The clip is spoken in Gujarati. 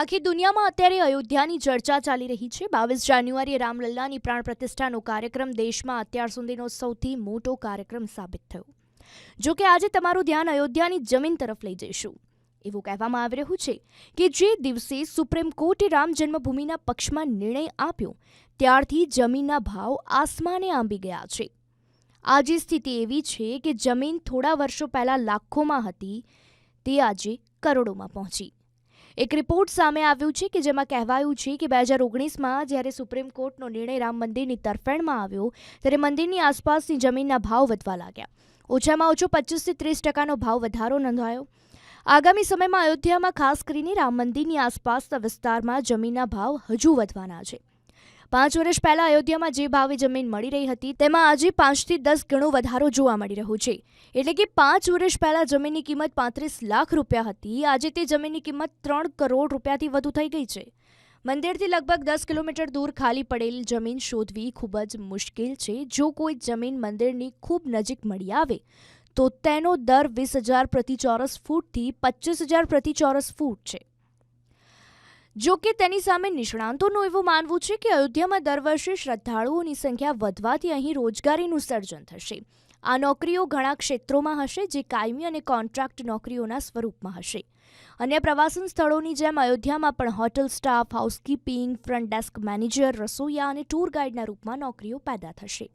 આખી દુનિયામાં અત્યારે અયોધ્યાની ચર્ચા ચાલી રહી છે. બાવીસ જાન્યુઆરીએ રામલલ્લાની પ્રાણ પ્રતિષ્ઠાનો કાર્યક્રમ દેશમાં અત્યાર સુધીનો સૌથી મોટો કાર્યક્રમ સાબિત થયો. જો કે આજે તમારું ધ્યાન અયોધ્યાની જમીન તરફ લઈ જઈશું. એવું કહેવામાં આવી રહ્યું છે કે જે દિવસે સુપ્રીમ કોર્ટે રામ જન્મભૂમિના પક્ષમાં નિર્ણય આપ્યો, ત્યારથી જમીનના ભાવ આસમાને આંબી ગયા છે. આજે સ્થિતિ એવી છે કે જમીન થોડા વર્ષો પહેલાં લાખોમાં હતી, તે આજે કરોડોમાં પહોંચી. એક રિપોર્ટ સામે આવ્યું છે કે જેમાં કહેવાયું છે કે બે હજાર ઓગણીસમાં જ્યારે સુપ્રીમ કોર્ટનો નિર્ણય રામ મંદિરની તરફેણમાં આવ્યો, ત્યારે મંદિરની આસપાસની જમીનના ભાવ વધવા લાગ્યા. ઓછામાં ઓછો પચીસથી ત્રીસ ટકાનો ભાવ વધારો નોંધાયો. આગામી સમયમાં અયોધ્યામાં ખાસ કરીને રામ મંદિરની આસપાસના વિસ્તારમાં જમીનના ભાવ હજુ વધવાના છે. પાંચ વર્ષ પહેલા અયોધ્યામાં જે ભાવે જમીન મળી રહી હતી, તેમાં આજે પાંચથી દસ ગણો વધારો જોવા મળી રહ્યો છે. એટલે કે પાંચ વર્ષ પહેલા જમીનની કિંમત પાંત્રીસ લાખ રૂપિયા હતી, આજે તે જમીનની કિંમત ત્રણ કરોડ રૂપિયાથી વધુ થઈ ગઈ છે. મંદિરથી લગભગ દસ કિલોમીટર દૂર ખાલી પડેલ જમીન શોધવી ખૂબ જ મુશ્કેલ છે. જો કોઈ જમીન મંદિરની ખૂબ નજીક મળી આવે, તો તેનો દર વીસ હજાર પ્રતિ ચોરસ ફૂટથી પચીસ હજાર પ્રતિ ચોરસ ફૂટ છે. જો કે તેની સામે નિષ્ણાંતોનું એવું માનવું છે કે અયોધ્યામાં દર વર્ષે શ્રદ્ધાળુઓની સંખ્યા વધવાથી અહીં રોજગારીનું સર્જન થશે. આ નોકરીઓ ઘણા ક્ષેત્રોમાં હશે જે કાયમી અને કોન્ટ્રાક્ટ નોકરીઓના સ્વરૂપમાં હશે. અન્ય પ્રવાસન સ્થળોની જેમ અયોધ્યામાં પણ hotel staff, housekeeping, front desk manager, રસોઈયા અને ટૂર ગાઈડના રૂપમાં નોકરીઓ પેદા થશે.